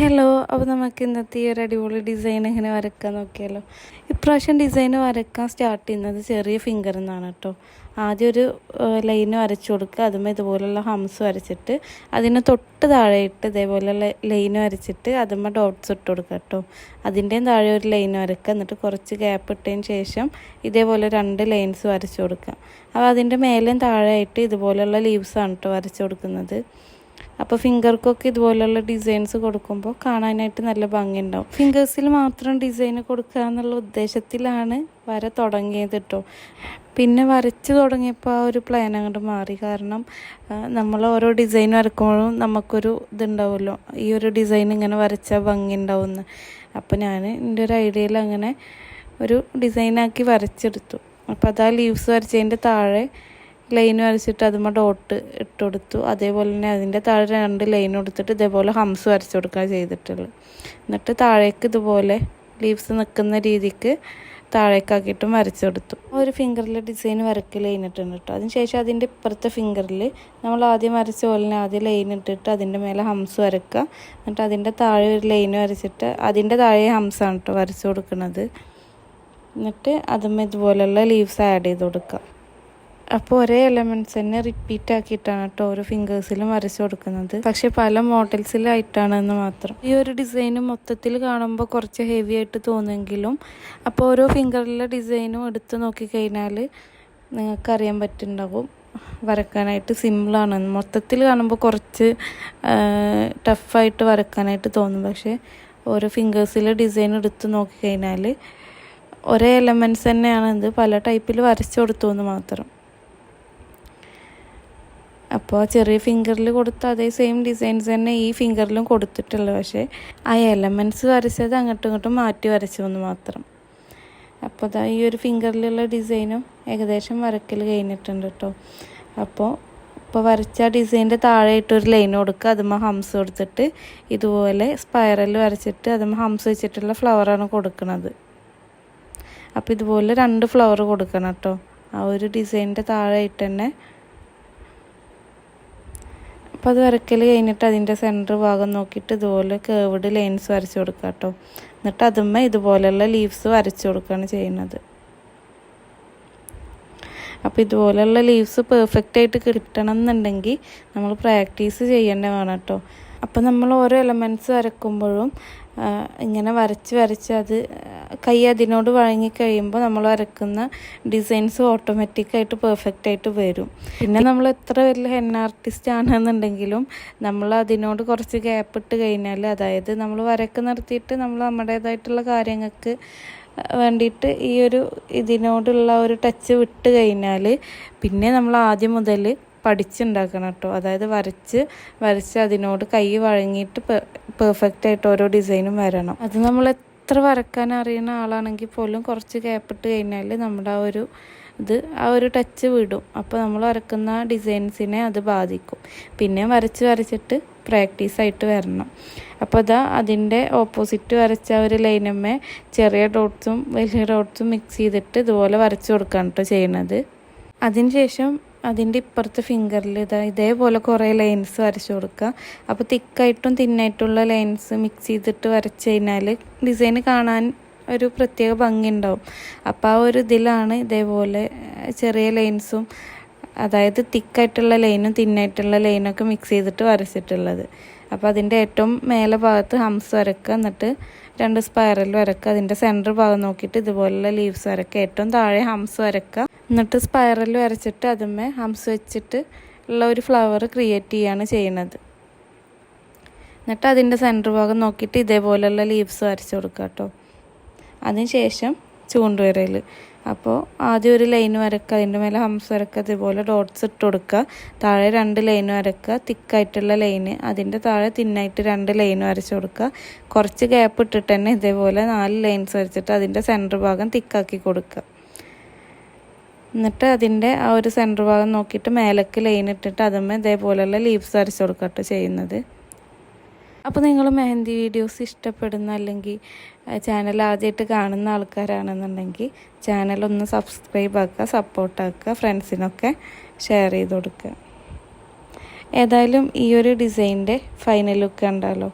Hello അപ്പോൾ നമുക്ക് ഇന്നത്തെ ഈ ഒരു അടിപൊളി ഡിസൈൻ എങ്ങനെ വരക്കാൻ നോക്കിയാലോ? ഇപ്രാവശ്യം ഡിസൈൻ വരക്കാൻ സ്റ്റാർട്ട് ചെയ്യുന്നത് ചെറിയ ഫിംഗറിൽ നിന്നാണ് കേട്ടോ ആദ്യം ഒരു ലൈൻ വരച്ചു കൊടുക്കുക. അതുമ്പോൾ ഇതുപോലുള്ള ഹംസ് വരച്ചിട്ട് അതിന് തൊട്ട് താഴെയിട്ട് ഇതേപോലെയുള്ള ലൈൻ വരച്ചിട്ട് അതുമ്പോൾ ഡോട്ട്സ് ഇട്ട് കൊടുക്കുക കേട്ടോ അതിന്റെയും താഴെ ഒരു ലൈൻ വരക്കുക. എന്നിട്ട് കുറച്ച് ഗ്യാപ്പ് ഇട്ടതിന് ശേഷം ഇതേപോലെ രണ്ട് ലൈൻസ് വരച്ചു കൊടുക്കുക. അപ്പോൾ അതിന്റെ മേലെയും താഴെയായിട്ട് ഇതുപോലെയുള്ള ലീവ്സാണ് കേട്ടോ വരച്ചു കൊടുക്കുന്നത്. അപ്പോൾ ഫിംഗർക്കൊക്കെ ഇതുപോലെയുള്ള ഡിസൈൻസ് കൊടുക്കുമ്പോൾ കാണാനായിട്ട് നല്ല ഭംഗിയുണ്ടാവും. ഫിംഗേഴ്സിൽ മാത്രം ഡിസൈൻ കൊടുക്കുക എന്നുള്ള ഉദ്ദേശത്തിലാണ് വര തുടങ്ങിയത് കേട്ടോ പിന്നെ വരച്ച് തുടങ്ങിയപ്പോൾ ആ ഒരു പ്ലാൻ അങ്ങോട്ട് മാറി. കാരണം നമ്മൾ ഓരോ ഡിസൈൻ വരക്കുമ്പോഴും നമുക്കൊരു ഇതുണ്ടാവുമല്ലോ. ഈ ഒരു ഡിസൈൻ ഇങ്ങനെ വരച്ചാൽ ഭംഗി ഉണ്ടാവുമെന്ന് അപ്പോൾ ഞാൻ എന്റെ ഒരു ഐഡിയയിൽ അങ്ങനെ ഒരു ഡിസൈനാക്കി വരച്ചെടുത്തു. അപ്പോൾ അത് ആ ലീവ്സ് വരച്ചതിന്റെ താഴെ ലൈൻ വരച്ചിട്ട് അതുമ്മ ഡോട്ട് ഇട്ട് കൊടുത്തു. അതേപോലെ തന്നെ അതിന്റെ താഴെ രണ്ട് ലൈൻ കൊടുത്തിട്ട് ഇതേപോലെ ഹംസ് വരച്ചു കൊടുക്കുക ചെയ്തിട്ടുള്ളത് എന്നിട്ട് താഴേക്ക് ഇതുപോലെ ലീവ്സ് നിൽക്കുന്ന രീതിക്ക് താഴേക്കാക്കിയിട്ടും വരച്ചു കൊടുത്തു. ഒരു ഫിംഗറിൽ ഡിസൈൻ വരക്ക് ലൈൻ ഇട്ടുണ്ട് കേട്ടോ അതിനുശേഷം അതിന്റെ ഇപ്പുറത്തെ ഫിംഗറിൽ നമ്മൾ ആദ്യം വരച്ച പോലെ ആദ്യം ലൈൻ ഇട്ടിട്ട് അതിന്റെ മേലെ ഹംസ് വരക്കുക എന്നിട്ട് അതിന്റെ താഴെ ഒരു ലൈൻ വരച്ചിട്ട് അതിന്റെ താഴെ ഹംസാണ് കേട്ടോ വരച്ചു കൊടുക്കുന്നത് എന്നിട്ട് അതും ഇതുപോലെയുള്ള ലീവ്സ് ആഡ് ചെയ്ത് കൊടുക്കുക. അപ്പോൾ ഒരേ എലമെന്റ്സ് തന്നെ റിപ്പീറ്റ് ആക്കിയിട്ടാണ് കേട്ടോ ഓരോ ഫിംഗേഴ്സിലും വരച്ചു കൊടുക്കുന്നത്. പക്ഷെ പല മോഡൽസിലായിട്ടാണെന്ന് മാത്രം. ഈ ഒരു ഡിസൈന് മൊത്തത്തിൽ കാണുമ്പോൾ കുറച്ച് ഹെവി ആയിട്ട് തോന്നുമെങ്കിലും അപ്പോൾ ഓരോ ഫിംഗറിലെ ഡിസൈനും എടുത്ത് നോക്കിക്കഴിഞ്ഞാൽ നിങ്ങൾക്കറിയാൻ പറ്റുന്നുണ്ടാവും. വരക്കാനായിട്ട് സിമ്പിളാണ് മൊത്തത്തിൽ കാണുമ്പോൾ കുറച്ച് ടഫായിട്ട് വരക്കാനായിട്ട് തോന്നും. പക്ഷേ ഓരോ ഫിംഗേഴ്സിലെ ഡിസൈൻ എടുത്ത് നോക്കിക്കഴിഞ്ഞാൽ ഒരേ എലമെന്റ്സ് തന്നെയാണ് ഇത് പല ടൈപ്പിൽ വരച്ചു കൊടുത്തു എന്ന് മാത്രം. അപ്പോൾ ചെറിയ ഫിംഗറിൽ കൊടുത്ത അതേ സെയിം ഡിസൈൻസ് തന്നെ ഈ ഫിംഗറിലും കൊടുത്തിട്ടുള്ളത് പക്ഷേ ആ എലമെന്റ്സ് വരച്ചത് അങ്ങോട്ടും ഇങ്ങോട്ടും മാറ്റി വരച്ചു എന്ന് മാത്രം. അപ്പോൾ അതാ ഈ ഒരു ഫിംഗറിലുള്ള ഡിസൈനും ഏകദേശം വരക്കൽ കഴിഞ്ഞിട്ടുണ്ട് കേട്ടോ അപ്പോൾ ഇപ്പോൾ വരച്ച ഡിസൈന്റെ താഴെയിട്ട് ഒരു ലൈൻ കൊടുക്കുക. അതുമ്മ ഹംസ് കൊടുത്തിട്ട് ഇതുപോലെ സ്പൈറൽ വരച്ചിട്ട് അതുമ്മ ഹംസ് വെച്ചിട്ടുള്ള ഫ്ലവറാണ് കൊടുക്കുന്നത് അപ്പോൾ ഇതുപോലെ രണ്ട് ഫ്ലവർ കൊടുക്കണം കേട്ടോ ആ ഒരു ഡിസൈനിന്റെ താഴെയായിട്ട് തന്നെ അപ്പോൾ അത് വരക്കൽ കഴിഞ്ഞിട്ട് അതിന്റെ സെന്റർ ഭാഗം നോക്കിയിട്ട് ഇതുപോലെ കേവ്ഡ് ലൈൻസ് വരച്ച് കൊടുക്കുക കേട്ടോ എന്നിട്ട് അതുമ്മേ ഇതുപോലെയുള്ള ലീവ്സ് വരച്ചു കൊടുക്കുകയാണ് ചെയ്യുന്നത്. അപ്പോൾ ഇതുപോലെയുള്ള ലീവ്സ് പെർഫെക്റ്റ് ആയിട്ട് കിട്ടണം എന്നുണ്ടെങ്കിൽ നമ്മൾ പ്രാക്ടീസ് ചെയ്യേണ്ടതാണ് കേട്ടോ അപ്പോൾ നമ്മൾ ഓരോ എലമെന്റ്സ് വരക്കുമ്പോഴും ഇങ്ങനെ വരച്ച് വരച്ച് അത് കൈ അതിനോട് വഴങ്ങി കഴിയുമ്പോൾ നമ്മൾ വരക്കുന്ന ഡിസൈൻസ് ഓട്ടോമാറ്റിക്കായിട്ട് പെർഫെക്റ്റ് ആയിട്ട് വരും. പിന്നെ നമ്മൾ എത്ര വലിയ ഹെൻ ആർട്ടിസ്റ്റ് ആണെന്നുണ്ടെങ്കിലും നമ്മൾ അതിനോട് കുറച്ച് ഗ്യാപ്പ് ഇട്ട് കഴിഞ്ഞാൽ അതായത് നമ്മൾ വരക്ക് നിർത്തിയിട്ട് നമ്മൾ നമ്മുടേതായിട്ടുള്ള കാര്യങ്ങൾക്ക് വേണ്ടിയിട്ട് ഈ ഒരു ഇതിനോടുള്ള ഒരു ടച്ച് വിട്ട് കഴിഞ്ഞാൽ പിന്നെ നമ്മൾ ആദ്യം മുതൽ പഠിച്ചുണ്ടാക്കണം കേട്ടോ. അതായത് വരച്ച് വരച്ച് അതിനോട് കൈ വഴങ്ങിയിട്ട് പെർഫെക്റ്റ് ആയിട്ട് ഓരോ ഡിസൈനും വരണം. അത് നമ്മൾ എത്ര വരക്കാൻ അറിയുന്ന ആളാണെങ്കിൽ പോലും കുറച്ച് ഗ്യാപ്പിട്ട് കഴിഞ്ഞാൽ നമ്മുടെ ആ ഒരു ഇത് ആ ഒരു ടച്ച് വിടും. അപ്പോൾ നമ്മൾ വരക്കുന്ന ഡിസൈൻസിനെ അത് ബാധിക്കും. പിന്നെ വരച്ച് വരച്ചിട്ട് പ്രാക്ടീസ് ആയിട്ട് വരണം. അപ്പോൾ അതാ അതിന്റെ ഓപ്പോസിറ്റ് വരച്ച ഒരു ലൈനമ്മേ ചെറിയ ഡോട്ട്സും വലിയ ഡോട്ട്സും മിക്സ് ചെയ്തിട്ട് ഇതുപോലെ വരച്ച് കൊടുക്കുകയാണ് കേട്ടോ ചെയ്യണത്. അതിനുശേഷം അതിന്റെ ഇപ്പുറത്തെ ഫിംഗറിൽ ഇതാ ഇതേപോലെ കുറേ ലൈൻസ് വരച്ചു കൊടുക്കുക. അപ്പോൾ തിക്കായിട്ടും തിന്നായിട്ടുള്ള ലൈൻസ് മിക്സ് ചെയ്തിട്ട് വരച്ച് കഴിഞ്ഞാൽ ഡിസൈൻ കാണാൻ ഒരു പ്രത്യേക ഭംഗി ഉണ്ടാവും അപ്പോൾ ആ ഒരു ഇതിലാണ് ഇതേപോലെ ചെറിയ ലൈൻസും അതായത് തിക്കായിട്ടുള്ള ലൈനും തിന്നായിട്ടുള്ള ലൈനൊക്കെ മിക്സ് ചെയ്തിട്ട് വരച്ചിട്ടുള്ളത്. അപ്പോൾ അതിന്റെ ഏറ്റവും മേലെ ഭാഗത്ത് ഹംസ് വരക്കുക. എന്നിട്ട് രണ്ട് സ്പൈറൽ വരക്കുക അതിന്റെ സെന്റർ ഭാഗം നോക്കിയിട്ട് ഇതുപോലുള്ള ലീവ്സ് വരക്കുക ഏറ്റവും താഴെ ഹംസ് വരക്കുക എന്നിട്ട് സ്പൈറൽ വരച്ചിട്ട് അതുമ്മേ ഹംസ് വെച്ചിട്ട് ഉള്ള ഒരു ഫ്ലവർ ക്രിയേറ്റ് ചെയ്യാണ് ചെയ്യുന്നത്. എന്നിട്ട് അതിന്റെ സെന്റർ ഭാഗം നോക്കിയിട്ട് ഇതേപോലെയുള്ള ലീവ്സ് വരച്ച് കൊടുക്കുക കേട്ടോ അതിനുശേഷം ചൂണ്ടുവരയിൽ അപ്പോൾ ആദ്യം ഒരു ലൈൻ വരക്കുക. അതിന്റെ മേലെ ഹംസ് വരക്കുക. അതുപോലെ ഡോട്ട്സ് ഇട്ട് കൊടുക്കുക. താഴെ രണ്ട് ലൈൻ വരക്കുക. തിക്കായിട്ടുള്ള ലൈന് അതിന്റെ താഴെ തിന്നായിട്ട് രണ്ട് ലൈൻ വരച്ച് കൊടുക്കുക. കുറച്ച് ഗ്യാപ്പ് ഇട്ടിട്ട് തന്നെ ഇതേപോലെ നാല് ലൈൻസ് വരച്ചിട്ട് അതിന്റെ സെന്റർ ഭാഗം തിക്കാക്കി കൊടുക്കുക. എന്നിട്ട് അതിന്റെ ആ ഒരു സെന്റർ ഭാഗം നോക്കിയിട്ട് മേലേക്ക് ലൈൻ ഇട്ടിട്ട് അതുമ്മേ ഇതേപോലെയുള്ള ലീവ്സ് വരച്ച് കൊടുക്കട്ടോ ചെയ്യുന്നത്. അപ്പോൾ നിങ്ങൾ മെഹന്തി വീഡിയോസ് ഇഷ്ടപ്പെടുന്ന അല്ലെങ്കിൽ ചാനൽ ആദ്യമായിട്ട് കാണുന്ന ആൾക്കാരാണെന്നുണ്ടെങ്കിൽ ചാനൽ ഒന്ന് സബ്സ്ക്രൈബ് ആക്കുക സപ്പോർട്ടാക്കുക ഫ്രണ്ട്സിനൊക്കെ ഷെയർ ചെയ്ത് കൊടുക്കുക. ഏതായാലും ഈ ഒരു ഡിസൈനിന്റെ ഫൈനൽ ലുക്ക് കണ്ടാലോ?